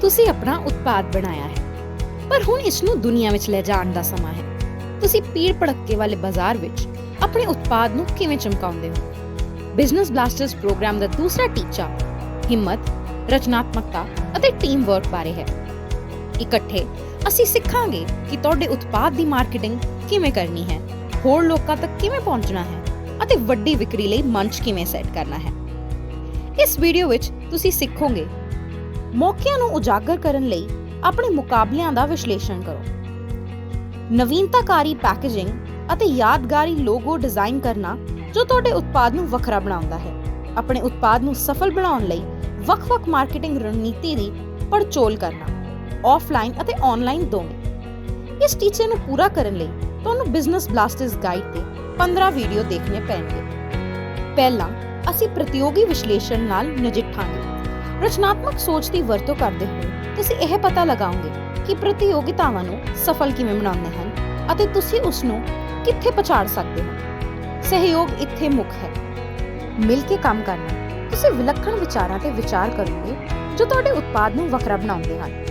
ਤੁਸੀਂ ਆਪਣਾ ਉਤਪਾਦ ਬਣਾਇਆ ਹੈ। ਪਰ ਹੁਣ ਇਸ ਨੂੰ ਦੁਨੀਆ ਵਿੱਚ ਲੈ ਜਾਣ ਦਾ ਸਮਾਂ ਹੈ। ਤੁਸੀਂ ਪੀੜ ਭੜੱਕੇ ਵਾਲੇ ਬਾਜ਼ਾਰ ਵਿੱਚ ਆਪਣੇ ਉਤਪਾਦ ਨੂੰ ਕਿਵੇਂ ਚਮਕਾਉਂਦੇ ਹੋ? ਬਿਜ਼ਨਸ ਬਲਾਸਟਰਸ ਪ੍ਰੋਗਰਾਮ ਦਾ ਦੂਸਰਾ ਟੀਚਾ ਹਿੰਮਤ, ਰਚਨਾਤਮਕਤਾ ਅਤੇ ਟੀਮ ਵਰਕ ਬਾਰੇ ਹੈ। ਇਕੱਠੇ ਅਸੀਂ ਸਿੱਖਾਂਗੇ ਕਿ ਤੁਹਾਡੇ ਉਤਪਾਦ ਦੀ ਮਾਰਕੀਟਿੰਗ ਕਿਵੇਂ ਕਰਨੀ ਹੈ, ਹੋਰ ਲੋਕਾਂ ਤੱਕ ਕਿਵੇਂ ਪਹੁੰਚਣਾ ਹੈ ਅਤੇ ਵੱਡੀ ਵਿਕਰੀ ਲਈ ਮੰਚ ਕਿਵੇਂ ਸੈੱਟ ਕਰਨਾ ਹੈ। ਇਸ ਵੀਡੀਓ ਵਿੱਚ ਤੁਸੀਂ ਸਿੱਖੋਗੇ ਮੌਕਿਆਂ ਨੂੰ ਉਜਾਗਰ ਕਰਨ ਲਈ ਆਪਣੇ ਮੁਕਾਬਲਿਆਂ ਦਾ ਵਿਸ਼ਲੇਸ਼ਣ ਕਰੋ। ਨਵੀਨਤਾਕਾਰੀ ਪੈਕੇਜਿੰਗ ਅਤੇ ਯਾਦਗਾਰੀ ਲੋਗੋ ਡਿਜ਼ਾਈਨ ਕਰਨਾ ਜੋ ਤੁਹਾਡੇ ਉਤਪਾਦ ਨੂੰ ਵੱਖਰਾ ਬਣਾਉਂਦਾ ਹੈ। ਆਪਣੇ ਉਤਪਾਦ ਨੂੰ ਸਫਲ ਬਣਾਉਣ ਲਈ ਵੱਖ-ਵੱਖ ਮਾਰਕੀਟਿੰਗ ਰਣਨੀਤੀ ਦੀ ਪੜਚੋਲ ਕਰਨਾ ਆਫਲਾਈਨ ਅਤੇ ਆਨਲਾਈਨ ਦੋਵੇਂ। ਇਸ ਟੀਚੇ ਨੂੰ ਪੂਰਾ ਕਰਨ ਲਈ ਤੁਹਾਨੂੰ ਬਿਜ਼ਨਸ ਬਲਾਸਟਰਸ ਗਾਈਡ ਤੇ 15 ਵੀਡੀਓ ਦੇਖਣੇ ਪੈਣਗੇ। ਪਹਿਲਾਂ, ਅਸੀਂ ਪ੍ਰਤੀਯੋਗੀ ਵਿਸ਼ਲੇਸ਼ਣ ਨਾਲ ਨਜਿੱਠਾਂਗੇ। ਰਚਨਾਤਮਕ ਸੋਚ ਦੀ ਵਰਤੋਂ ਕਰਦੇ ਹੋਏ ਤੁਸੀਂ ਇਹ ਪਤਾ ਲਗਾਓਗੇ ਕਿ ਪ੍ਰਤੀਯੋਗਿਤਾਵਾਂ ਨੂੰ ਸਫਲ ਕਿਵੇਂ ਬਣਾਉਂਦੇ ਹਨ ਅਤੇ ਤੁਸੀਂ ਉਸ ਨੂੰ ਕਿੱਥੇ ਪਛਾੜ ਸਕਦੇ ਹੋ। ਸਹਿਯੋਗ ਇੱਥੇ ਮੁੱਖ ਹੈ। ਮਿਲ ਕੇ ਕੰਮ ਕਰਨਾ। ਤੁਸੀਂ ਵਿਲੱਖਣ ਵਿਚਾਰਾਂ ਤੇ ਵਿਚਾਰ ਕਰੋਗੇ ਜੋ ਤੁਹਾਡੇ ਉਤਪਾਦ ਨੂੰ ਵੱਖਰਾ ਬਣਾਉਂਦੇ ਹਨ।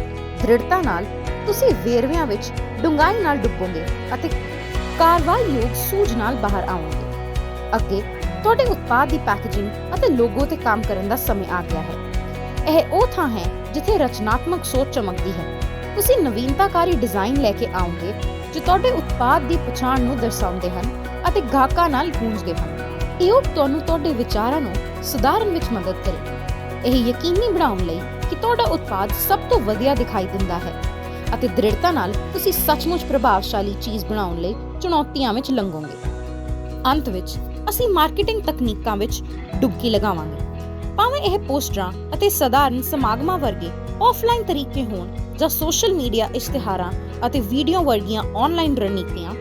ਦ੍ਰਿੜਤਾ ਨਾਲ ਤੁਸੀਂ ਵੇਰਵਿਆਂ ਵਿੱਚ ਡੂੰਘਾਈ ਨਾਲ ਡੁੱਬੋਗੇ ਅਤੇ ਕਾਰਵਾਈਯੋਗ ਸੂਝ ਨਾਲ ਬਾਹਰ ਆਓਗੇ। ਅੱਗੇ ਤੁਹਾਡੇ ਉਤਪਾਦ ਦੀ ਪੈਕੇਜਿੰਗ ਅਤੇ ਲੋਗੋ ਤੇ ਕੰਮ ਕਰਨ ਦਾ ਸਮਾਂ ਆ ਗਿਆ ਹੈ। ਇਹ ਉਹ ਥਾਂ ਹੈ ਜਿੱਥੇ ਰਚਨਾਤਮਕ ਸੋਚ ਚਮਕਦੀ ਹੈ। ਤੁਸੀਂ ਨਵੀਨਤਾਕਾਰੀ ਡਿਜ਼ਾਈਨ ਲੈ ਕੇ ਆਉਂਗੇ ਜੋ ਤੁਹਾਡੇ ਉਤਪਾਦ ਦੀ ਪਛਾਣ ਨੂੰ ਦਰਸਾਉਂਦੇ ਹਨ ਅਤੇ ਗਾਹਕਾਂ ਨਾਲ ਗੂੰਜਦੇ ਹਨ। ਇਹ ਤੁਹਾਨੂੰ ਤੁਹਾਡੇ ਵਿਚਾਰਾਂ ਨੂੰ ਸੁਧਾਰਨ ਵਿੱਚ ਮਦਦ ਕਰੇ। ਇਹ ਯਕੀਨੀ ਬਣਾਉਣ ਲਈ ਕਿ ਤੁਹਾਡਾ ਉਤਪਾਦ ਸਭ ਤੋਂ ਵਧੀਆ ਦਿਖਾਈ ਦਿੰਦਾ ਹੈ ਅਤੇ ਦ੍ਰਿੜਤਾ ਨਾਲ ਤੁਸੀਂ ਸੱਚਮੁੱਚ ਪ੍ਰਭਾਵਸ਼ਾਲੀ ਚੀਜ਼ ਬਣਾਉਣ ਲਈ ਚੁਣੌਤੀਆਂ ਵਿੱਚ ਲੰਘੋਗੇ। ਅੰਤ ਵਿੱਚ ਅਸੀਂ ਮਾਰਕੀਟਿੰਗ ਤਕਨੀਕਾਂ ਵਿੱਚ ਡੁੱਬਕੀ ਲਗਾਵਾਂਗੇ। ਭਾਵੇਂ ਇਹ ਪੋਸਟਰਾਂ ਅਤੇ ਸਧਾਰਨ ਸਮਾਗਮਾਂ ਵਰਗੇ ਆਫਲਾਈਨ ਤਰੀਕੇ ਹੋਣ ਜਾਂ ਸੋਸ਼ਲ ਮੀਡੀਆ ਇਸ਼ਤਿਹਾਰਾਂ ਅਤੇ ਵੀਡੀਓ ਵਰਗੀਆਂ ਆਨਲਾਈਨ ਰਣਨੀਤੀਆਂ,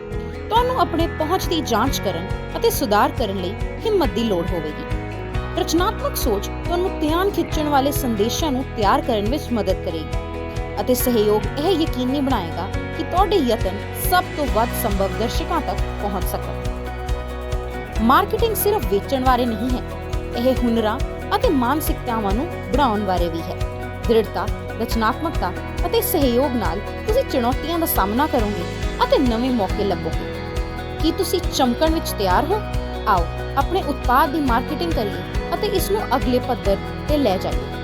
ਤੁਹਾਨੂੰ ਆਪਣੇ ਪਹੁੰਚ ਦੀ ਜਾਂਚ ਕਰਨ ਅਤੇ ਸੁਧਾਰ ਕਰਨ ਲਈ ਹਿੰਮਤ ਦੀ ਲੋੜ ਹੋਵੇਗੀ। ਰਚਨਾਤਮਕ ਸੋਚ ਤੁਹਾਨੂੰ ਧਿਆਨ ਖਿੱਚਣ ਵਾਲੇ ਸੰਦੇਸ਼ਾਂ ਨੂੰ ਤਿਆਰ ਕਰਨ ਵਿੱਚ ਮਦਦ ਕਰੇਗੀ ਅਤੇ ਸਹਿਯੋਗ ਇਹ ਯਕੀਨੀ ਬਣਾਏਗਾ ਕਿ ਤੁਹਾਡੇ ਯਤਨ ਸਭ ਤੋਂ ਵੱਧ ਸੰਭਵ ਦਰਸ਼ਕਾਂ ਤੱਕ ਪਹੁੰਚ ਸਕਣ। ਮਾਰਕੀਟਿੰਗ ਸਿਰਫ ਵੇਚਣ ਬਾਰੇ ਨਹੀਂ ਹੈ, ਇਹ ਹੁਨਰਾਂ ਅਤੇ ਮਾਨਸਿਕਤਾਵਾਂ ਨੂੰ ਬਣਾਉਣ ਬਾਰੇ ਵੀ ਹੈ। ਦ੍ਰਿੜਤਾ, ਰਚਨਾਤਮਕਤਾ ਅਤੇ ਸਹਿਯੋਗ ਨਾਲ ਤੁਸੀਂ ਚੁਣੌਤੀਆਂ ਦਾ ਸਾਹਮਣਾ ਕਰੋਗੇ ਅਤੇ ਨਵੇਂ ਮੌਕੇ ਲੱਭੋਗੇ। ਕੀ ਤੁਸੀਂ ਚਮਕਣ ਵਿੱਚ ਤਿਆਰ ਹੋ? ਆਓ, ਆਪਣੇ ਉਤਪਾਦ ਦੀ ਮਾਰਕੀਟਿੰਗ ਕਰੀਏ ਅਤੇ ਇਸ ਨੂੰ ਅਗਲੇ ਪੱਧਰ ਤੇ ਲੈ ਜਾਈਏ।